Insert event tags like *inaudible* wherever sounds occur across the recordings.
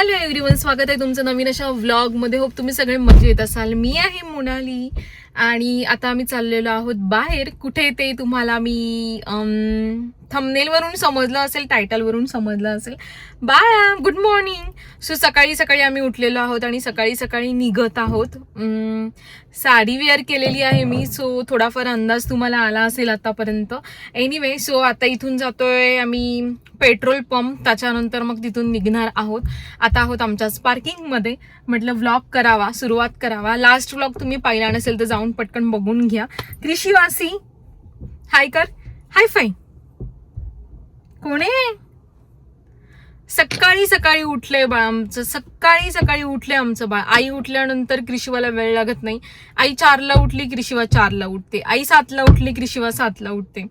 Hello everyone स्वागत आहे तुमचं नवीन अशा व्लॉगमध्ये. होप तुम्ही सगळे मजेत असाल. मी आहे मोनाली आणि आता आम्ही चाललेलो आहोत बाहेर. कुठे ते तुम्हाला मी थंबनेलवरून समजलं असेल टायटलवरून समजलं असेल. बाळा गुड मॉर्निंग सो सकाळी सकाळी आम्ही उठलेलो आहोत आणि सकाळी सकाळी निघत आहोत. साडी वेअर केलेली आहे मी सो थोडाफार अंदाज तुम्हाला आला असेल आतापर्यंत. एनिवे सो आता इथून जातोय आम्ही पेट्रोल पंप त्याच्यानंतर मग तिथून निघणार आहोत. आता आहोत आमच्याच पार्किंगमध्ये म्हटलं व्लॉग करावा सुरुवात करावा. लास्ट व्लॉग तुम्ही पाहिला नसेल तर जाऊन पटकन बघून घ्या. कृषीवासी हाय कर. हाय फाईन कोणी सकाळी सकाळी उठले बाळ आमचं. सकाळी सकाळी उठले आमचं बाळ. आई उठल्यानंतर क्रिशिवाला वेळ लागत नाही. आई चारला उठली क्रिशिवा चारला उठते. आई सातला उठली क्रिशिवा सातला उठते.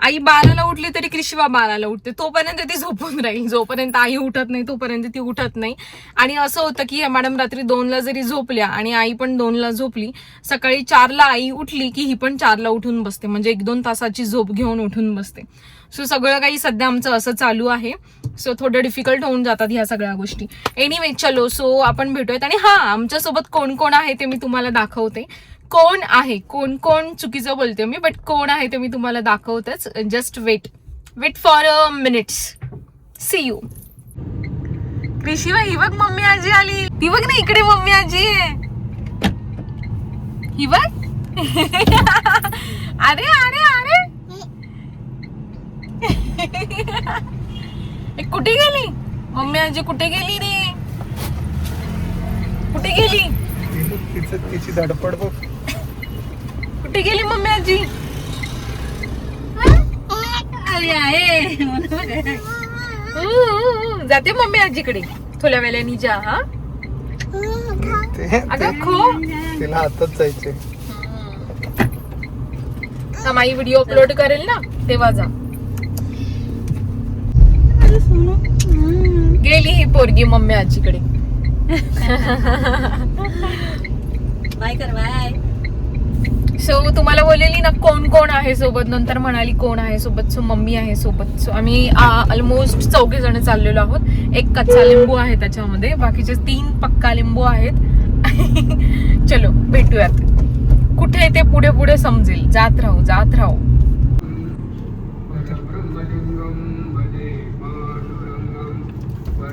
आई बाराला उठली तरी क्रिशिवा बाराला उठते. तोपर्यंत ती झोपून राहील. जोपर्यंत आई उठत नाही तोपर्यंत ती उठत नाही. आणि असं होतं की ह्या मॅडम रात्री दोनला जरी झोपल्या आणि आई पण दोनला झोपली सकाळी चारला आई उठली की ही पण चारला उठून बसते. म्हणजे एक दोन तासाची झोप घेऊन उठून बसते. सो सगळं काही सध्या आमचं असं चालू आहे. सो थोडं डिफिकल्ट होऊन जातात ह्या सगळ्या गोष्टी. एनिवे चलो सो आपण भेटूयात. आणि हां आमच्यासोबत कोण कोण आहे ते मी तुम्हाला दाखवते. कोण आहे? कोण कोण चुकीचं बोलते मी बट कोण आहे ते मी तुम्हाला दाखवतेच. Just wait wait for a minutes see you Krishi ही बघ मम्मी आजी आली. ती बघ ना इकडे मम्मी आजी. आहे ही बघ. *laughs* अरे अरे अरे. ए, कुठे गेली? मम्मी आजी कुठे गेली रे? कुठे गेली? तिचं तिची धडपड बघ. कुठे गेली मम्मी आजी? अरे आहे. ऊ, ऊ, ऊ. जाते मम्मी आजीकडे. थोड्या वेळाने जा हा. ते अगं खो. तिला जायचे समाई व्हिडिओ अपलोड करेल ना तेव्हा जा. गेली ही पोरगी मम्मी आजीकडे. बाय कर बाय. सो तुम्हाला बोललेली ना कोण कोण आहे सोबत? नंतर म्हणाली कोण आहे सोबत? सो मम्मी आहे सोबत. सो आम्ही ऑलमोस्ट चौघे जण चाललेलो आहोत. एक कच्चा लिंबू आहे त्याच्यामध्ये. बाकीचे तीन पक्का लिंबू आहेत. *laughs* चलो भेटूयात. कुठे ते पुढे पुढे समजेल. जात राहू जात राहू.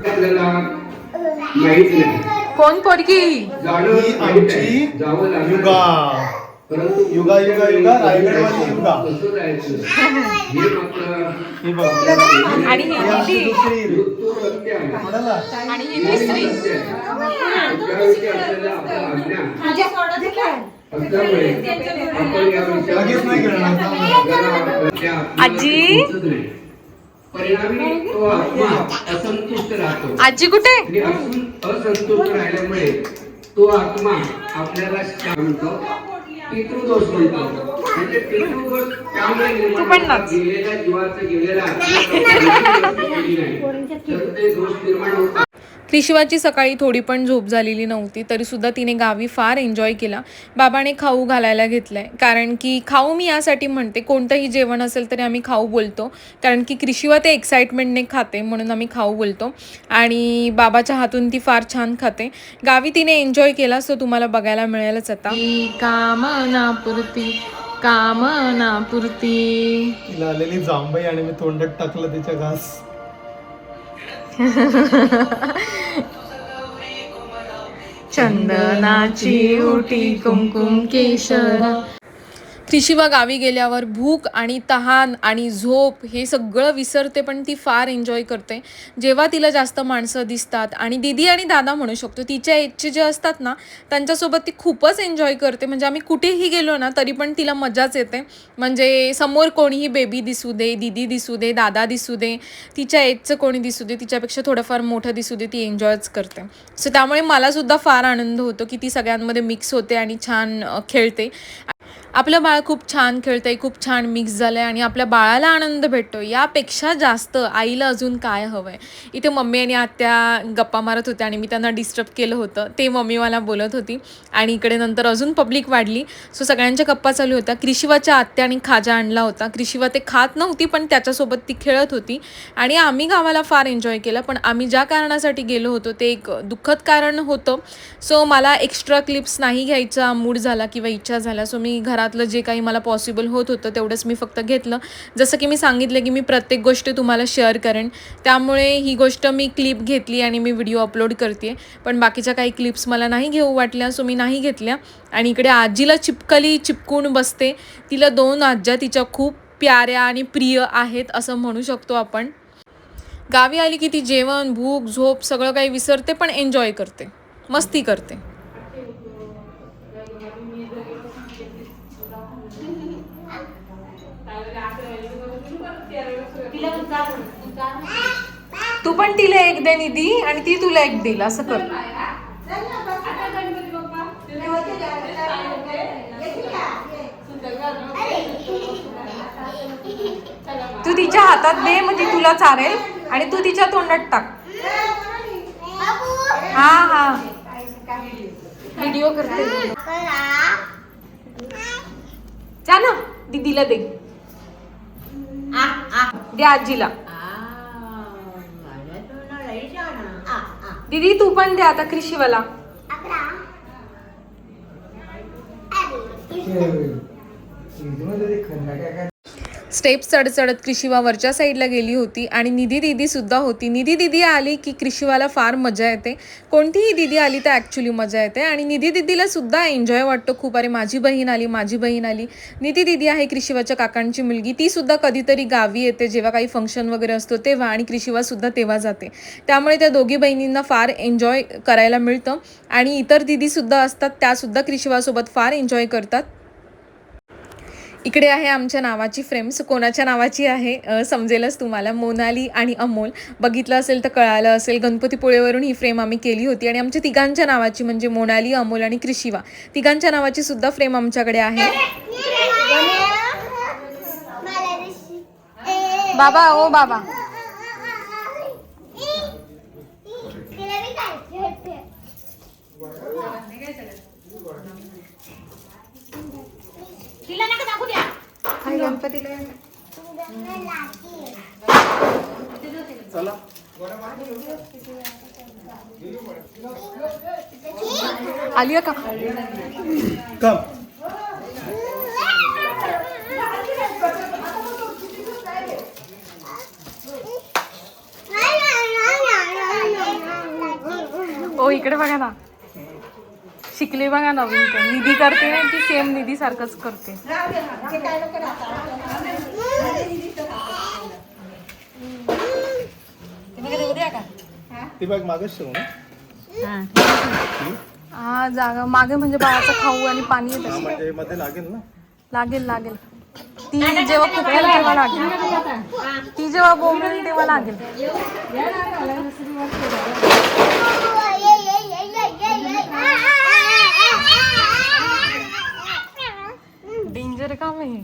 आपल्याला माहीत नाही कोण पोरगी जाणं ही. आमची. युगा परंतु युगा, युगा, युगा, रायगडवाली युगा. कसं जायचं? *laughs* हे मात्र ही बघ आणि ही ही आमची दिदी दुसरी मृत्यू सत्य आहे. म्हणाला आणि ही तिसरी सत्य आहे. त्याविषयी आपल्याला आपलं अज्ञान असल्यामुळे आपण या लगेच नाही विषयावर करणार जरा त्या आजी? नाही. परिणामी तो आत्मा असंतुष्ट राहतो आजी कुठे आणि असून असंतुष्ट राहिल्यामुळे तो आत्मा आपल्याला काय म्हणतो पितृदोष म्हणतो म्हणजे पितृदोष त्यामुळे निर्माण तू पण होतात. नाच. गेलेल्या जीवाचं गेलेल्या आत्म्याचं गेली *laughs* नाही. तर ते दोष निर्माण होतात कृषिवाची सकाळी थोडी पण झोप झालेली नव्हती तरी सुद्धा तिने गावी फार एन्जॉय केला. बाबाने खाऊ घालायला घेतलाय. कारण की खाऊ मी यासाठी म्हणते कोणतंही जेवण असेल तरी आम्ही खाऊ बोलतो. कारण की कृषीवा ते एक्साइटमेंटने खाते म्हणून आम्ही खाऊ बोलतो. आणि बाबाच्या हातून ती फार छान खाते. गावी तिने एन्जॉय केला सो तुम्हाला बघायला मिळेलच आता. कामना पुरती कामना पुरती तिला आलेली जांभई आणि मी तोंडात टाकलं तिच्या घास. चंदनाची उटी कुमकुम केशर. त्रिशिवा गावी गेल्यावर भूक आणि तहान आणि झोप हे सगळं विसरते पण ती फार एन्जॉय करते. जेव्हा तिला जास्त माणसं दिसतात आणि दीदी आणि दादा म्हणू शकतो तिच्या एजचे जे असतात ना त्यांच्यासोबत ती खूपच एन्जॉय करते. म्हणजे आम्ही कुठेही गेलो ना तरी पण तिला मजाच येते. म्हणजे समोर कोणीही बेबी दिसू दे दीदी दिसू दे दादा दिसू दे तिच्या एजचं कोणी दिसू दे तिच्यापेक्षा थोडंफार मोठं दिसू दे ती एन्जॉयच करते. सो त्यामुळे मलासुद्धा फार आनंद होतो की ती सगळ्यांमध्ये मिक्स होते आणि छान खेळते. आपलं बाळ खूप छान खेळतंय खूप छान मिक्स झालंय आणि आपल्या बाळाला आनंद भेटतो. यापेक्षा जास्त आईला अजून काय हवं आहे इथे मम्मी आणि आत्या गप्पा मारत होत्या आणि मी त्यांना डिस्टर्ब केलं होतं. ते मम्मी मला बोलत होती आणि इकडे नंतर अजून पब्लिक वाढली. सो सगळ्यांच्या गप्पा चालू होत्या. क्रिशिवाच्या आत्याने खाजा आणला होता. क्रिशिवा ते खात नव्हती पण त्याच्यासोबत ती खेळत होती. आणि आम्ही गावाला फार एन्जॉय केलं. पण आम्ही ज्या कारणासाठी गेलो होतो ते एक दुःखद कारण होतं. सो मला एक्स्ट्रा क्लिप्स नाही घ्यायचा मूड झाला किंवा इच्छा झाला. सो मी घरात त्यातलं जे काही मला पॉसिबल होत होतं तेवढंच मी फक्त घेतलं. जसं की मी सांगितलं की मी प्रत्येक गोष्ट तुम्हाला शेअर करेन. त्यामुळे ही गोष्ट मी क्लिप घेतली आणि मी व्हिडिओ अपलोड करते पण बाकीच्या काही क्लिप्स मला नाही घेऊ वाटल्या सो मी नाही घेतल्या. आणि इकडे आजीला चिपकली चिपकून बसते. तिला दोन आज्या तिच्या खूप प्याऱ्या आणि प्रिय आहेत असं म्हणू शकतो आपण. गावी आली की ती जेवण भूक झोप सगळं काही विसरते पण एन्जॉय करते. मस्ती करते. तू पण तिला एक दे निधी आणि ती तुला एक देईल असं कर. तू तिच्या हातात दे म्हणजे तुला चालेल आणि तू तिच्या तोंडात टाक. हा हा. व्हिडिओ करते. जा ना दीदीला दे दे आजीला दीदी तू पण दे आता कृषीवाला स्टेप्स चढत चढत कृषीवा वरच्या साईडला गेली होती आणि निधी दिदीसुद्धा होती. निधी दिदी आली की क्रिशिवाला फार मजा येते. कोणतीही दिदी आली तर ॲक्च्युली मजा येते. आणि निधी दिदीला सुद्धा एन्जॉय वाटतो. खूप अरे माझी बहीण आली माझी बहीण आली. निधी दिदी आहे क्रिशिवाच्या काकांची मुलगी. तीसुद्धा कधीतरी गावी येते. जेव्हा काही फंक्शन वगैरे असतो तेव्हा आणि क्रिशिवासुद्धा तेव्हा जाते. त्यामुळे त्या दोघी बहिणींना फार एन्जॉय करायला मिळतं. आणि इतर दिदीसुद्धा असतात. त्यासुद्धा क्रिशिवासोबत फार एन्जॉय करतात. इकडे आहे आमच्या नावाची फ्रेम्स. कोणाच्या नावाची आहे समजेलच तुम्हाला. मोनाली आणि अमोल. बघितलं असेल तर कळालं असेल. गणपतीपुळेवरून ही फ्रेम आम्ही केली होती आणि आमच्या तिघांच्या नावाची म्हणजे मोनाली अमोल आणि क्रिशिवा. तिघांच्या नावाची सुद्धा फ्रेम आमच्याकडे आहे. बाबा ओ बाबा. आलिया का? कम ओ इकडे बघा ना. शिकली बघा नवीन ते निधी करते ना ती सेम निधी सारखंच करते. ती बघ मागच ठेवू ना. हा. जागा मागे म्हणजे बाळाचं खाऊ आणि पाणी येतं. म्हणजे मध्ये लागेल ना. लागेल लागेल. ती जेव्हा फुकेल तेव्हा लागेल. ती जेव्हा बोंबेल तेव्हा लागेल. डेंजर काम आहे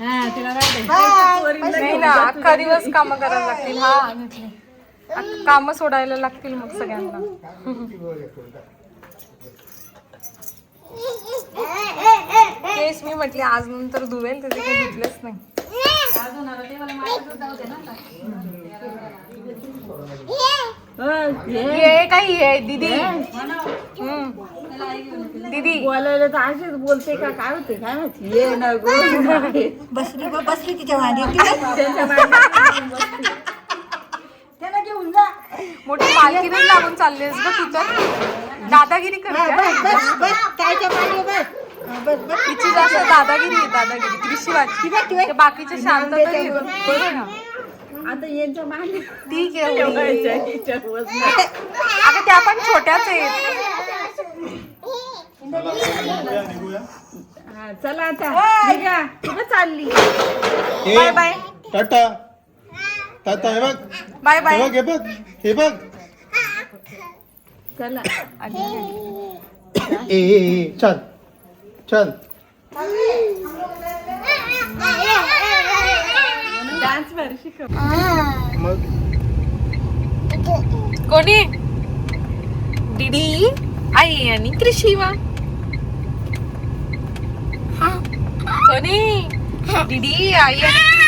हा? तिला राहू दे. नाही ना अख्खा दिवस काम करायला लागतील हा. काम सोडायला लागतील मग सगळ्यांना. केस मी म्हटले आज नंतर धुवेल त्याचे काही धुतलेच नाही. ये काही आहे दीदी. दीदी. बोलायला तर अशीच बोलते का? काय होते? काय माहिती? ये ना गो. बसली बसली तिच्यामागे त्याला घेऊन जा. मोठी मालकीने लागून चाललीस ग तिच्यात दादागिरी करते. कायच्या मागे बस. तिची जास्त दादागिरी आहे दादागिरी बाकीचे शांत आता यांच्या मागे. ठीक आहे एवढी. अगं त्या पण छोट्याच आहेत. हा, चला आता. निघा. कुठं चालली? Bye bye. टाटा. टाटा हे बघ. बाय हे बाय बघ हे बघ. हे बघ. चला. ए ए, ए चल. चल. डान्स शिकव. मग? कोणी? डिडी आई आणि कृषीवा कोणी डिडी आई आणि